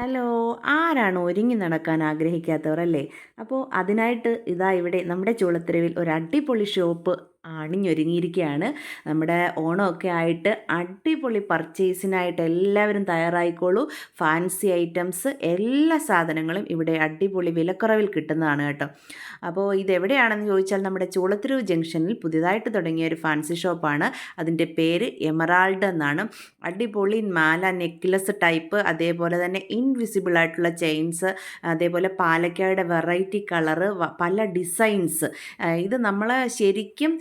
Hello ആരാണ് ഒരുങ്ങി നടക്കാൻ ആഗ്രഹിക്കാത്തവർ അല്ലേ? അപ്പോൾ അതിനായിട്ട് ഇതാ ഇവിടെ നമ്മുടെ ചുളത്തെരുവിൽ ഒരു അടിപൊളി ഷോപ്പ് അണിഞ്ഞൊരുങ്ങിയിരിക്കുകയാണ് നമ്മുടെ ഓണമൊക്കെ ആയിട്ട് അടിപൊളി പർച്ചേസിനായിട്ട് എല്ലാവരും തയ്യാറായിക്കോളൂ. ഫാൻസി ഐറ്റംസ് എല്ലാ സാധനങ്ങളും ഇവിടെ അടിപൊളി വിലക്കുറവിൽ കിട്ടുന്നതാണ് കേട്ടോ. അപ്പോൾ ഇതെവിടെയാണെന്ന് ചോദിച്ചാൽ നമ്മുടെ ചൂളത്തിരു ജംഗ്ഷനിൽ പുതിയതായിട്ട് തുടങ്ങിയ ഒരു ഫാൻസി ഷോപ്പാണ്. അതിന്റെ പേര് എമറാൾഡ് എന്നാണ്. അടിപൊളി മാല നെക്ലസ് ടൈപ്പ് അതേപോലെ തന്നെ ഇൻവിസിബിൾ ആയിട്ടുള്ള ചെയിൻസ് അതേപോലെ പാലക്കാട് വെറൈറ്റി കളറ് പല ഡിസൈൻസ്. ഇത് നമ്മൾ ശരിക്കും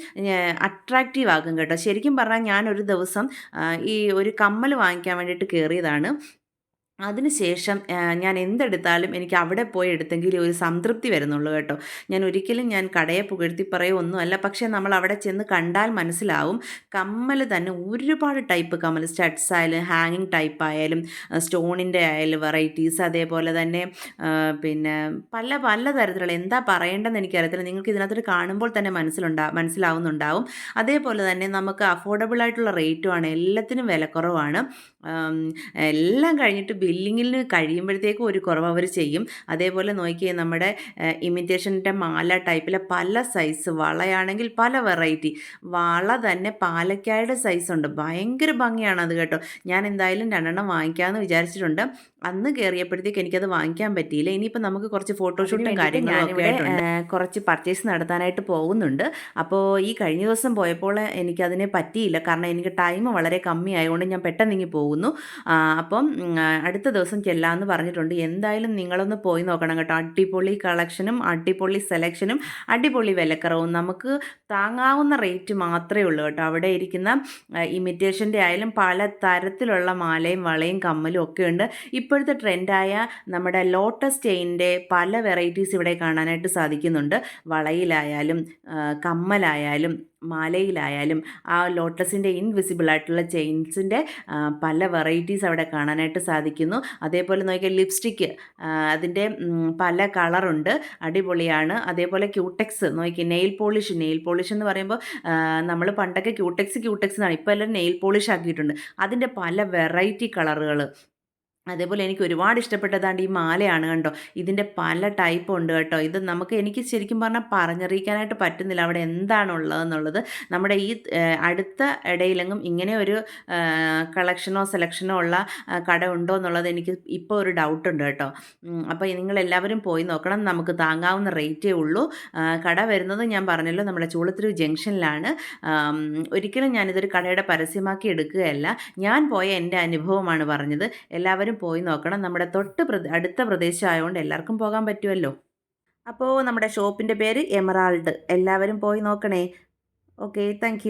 അട്രാക്റ്റീവ് ആകും കേട്ടോ. ശരിക്കും പറഞ്ഞാൽ ഞാനൊരു ദിവസം ഈ ഒരു കമ്മൽ വാങ്ങിക്കാൻ വേണ്ടിയിട്ട് കയറിയതാണ് അതിനുശേഷം ഞാൻ എന്തെടുത്താലും എനിക്ക് അവിടെ പോയി എടുത്തെങ്കിൽ ഒരു സംതൃപ്തി വരുന്നുള്ളൂ കേട്ടോ. ഞാൻ ഒരിക്കലും ഞാൻ കടയെ പുകഴ്ത്തി പറയുമൊന്നുമല്ല. പക്ഷേ നമ്മൾ അവിടെ ചെന്ന് കണ്ടാൽ മനസ്സിലാവും കമ്മൽ തന്നെ ഒരുപാട് ടൈപ്പ് കമ്മൽ സ്റ്റഡ്സ് ആയാലും ഹാങ്ങിങ് ടൈപ്പ് ആയാലും സ്റ്റോണിന്റെ ആയാലും വെറൈറ്റീസ് അതേപോലെ തന്നെ പിന്നെ പല പല തരത്തിലുള്ള എന്താ പറയേണ്ടതെന്ന് എനിക്കറിയത്തില്ല. നിങ്ങൾക്ക് ഇതിനകത്തൊരു കാണുമ്പോൾ തന്നെ മനസ്സിലുണ്ടാ മനസ്സിലാവുന്നുണ്ടാവും. അതേപോലെ തന്നെ നമുക്ക് അഫോർഡബിൾ ആയിട്ടുള്ള റേറ്റുമാണ് എല്ലാത്തിനും വിലക്കുറവാണ് എല്ലാം കഴിഞ്ഞിട്ട് ബില്ലിങ്ങിന് കഴിയുമ്പോഴത്തേക്കും ഒരു കുറവ് അവർ ചെയ്യും. അതേപോലെ നോക്കിയേ നമ്മുടെ ഇമിറ്റേഷന്റെ മാല ടൈപ്പിലെ പല സൈസ് വളയാണെങ്കിൽ പല വെറൈറ്റി വള തന്നെ പാലക്കായുടെ സൈസ് ഉണ്ട്. ഭയങ്കര ഭംഗിയാണ് അത് കേട്ടോ. ഞാൻ എന്തായാലും രണ്ടെണ്ണം വാങ്ങിക്കാമെന്ന് വിചാരിച്ചിട്ടുണ്ട്. അന്ന് കയറിയപ്പോഴത്തേക്ക് എനിക്കത് വാങ്ങിക്കാൻ പറ്റിയില്ല. ഇനിയിപ്പോൾ നമുക്ക് കുറച്ച് ഫോട്ടോഷൂട്ടും കാര്യങ്ങളും ഒക്കെ കുറച്ച് പർച്ചേസ് നടത്താനായിട്ട് പോകുന്നുണ്ട്. അപ്പോൾ ഈ കഴിഞ്ഞ ദിവസം പോയപ്പോൾ എനിക്കതിനെ പറ്റിയില്ല. കാരണം എനിക്ക് ടൈം വളരെ കമ്മി ആയതുകൊണ്ട് ഞാൻ പെട്ടെന്ന് ഇങ്ങി പോകുന്നു അപ്പം അടുത്ത ദിവസം ചെല്ലാമെന്ന് പറഞ്ഞിട്ടുണ്ട്. എന്തായാലും നിങ്ങളൊന്ന് പോയി നോക്കണം കേട്ടോ. അടിപൊളി കളക്ഷനും അടിപൊളി സെലക്ഷനും അടിപൊളി വിലക്കറവും. നമുക്ക് താങ്ങാവുന്ന റേറ്റ് മാത്രമേ ഉള്ളൂ കേട്ടോ. അവിടെ ഇരിക്കുന്ന ഇമിറ്റേഷന്റെ ആയാലും പല തരത്തിലുള്ള മാലയും വളയും കമ്മലും ഒക്കെ ഉണ്ട്. ഇപ്പോഴത്തെ ട്രെൻഡായ നമ്മുടെ ലോട്ടസ് ചെയിന്റെ പല വെറൈറ്റീസ് ഇവിടെ കാണാനായിട്ട് സാധിക്കുന്നുണ്ട്. വളയിലായാലും കമ്മലായാലും മാലയിലായാലും ആ ലോട്ടസിന്റെ ഇൻവിസിബിൾ ആയിട്ടുള്ള ചെയിൻസിന്റെ പല വെറൈറ്റീസ് അവിടെ കാണാനായിട്ട് സാധിക്കുന്നു. അതേപോലെ നോക്കിയാൽ ലിപ്സ്റ്റിക്ക് അതിന്റെ പല കളറുണ്ട് അടിപൊളിയാണ്. അതേപോലെ ക്യൂടെക്സ് നോക്കി നെയിൽ പോളിഷ് നെയിൽ പോളിഷ് എന്ന് പറയുമ്പോൾ നമ്മൾ പണ്ടൊക്കെ ക്യൂടെക്സ് ക്യൂടെക്സ് എന്നാണ് ഇപ്പോൾ എല്ലാം നെയിൽ പോളിഷ് ആക്കിയിട്ടുണ്ട്. അതിന്റെ പല വെറൈറ്റി കളറുകൾ അതേപോലെ എനിക്ക് ഒരുപാട് ഇഷ്ടപ്പെട്ടതാണ്ട് ഈ മാലയാണ് കണ്ടോ? ഇതിന്റെ പല ടൈപ്പ് ഉണ്ട് കേട്ടോ. ഇത് നമുക്ക് എനിക്ക് ശരിക്കും പറഞ്ഞാൽ പറഞ്ഞറിയിക്കാനായിട്ട് പറ്റുന്നില്ല അവിടെ എന്താണുള്ളതെന്നുള്ളത്. നമ്മുടെ ഈ അടുത്ത ഇടയിലെങ്ങും ഇങ്ങനെ ഒരു കളക്ഷനോ സെലക്ഷനോ ഉള്ള കട ഉണ്ടോ എന്നുള്ളത് എനിക്ക് ഇപ്പോൾ ഒരു ഡൗട്ട് ഉണ്ട് കേട്ടോ. അപ്പോൾ നിങ്ങൾ എല്ലാവരും പോയി നോക്കണം. നമുക്ക് താങ്ങാവുന്ന റേറ്റേ ഉള്ളൂ. കട വരുന്നത് ഞാൻ പറഞ്ഞല്ലോ നമ്മുടെ ചൂളത്തിരു ജംഗ്ഷനിലാണ്. ഒരിക്കലും ഞാനിതൊരു കടയുടെ പരസ്യമാക്കി എടുക്കുകയല്ല. ഞാൻ പോയ എന്റെ അനുഭവമാണ് പറഞ്ഞത്. എല്ലാവരും പോയി നോക്കണം. നമ്മുടെ തൊട്ട് അടുത്ത പ്രദേശമായതുകൊണ്ട് എല്ലാവർക്കും പോകാൻ പറ്റുമല്ലോ അപ്പോൾ നമ്മുടെ ഷോപ്പിന്റെ പേര് എമറാൾഡ്. എല്ലാവരും പോയി നോക്കണേ. Okay thank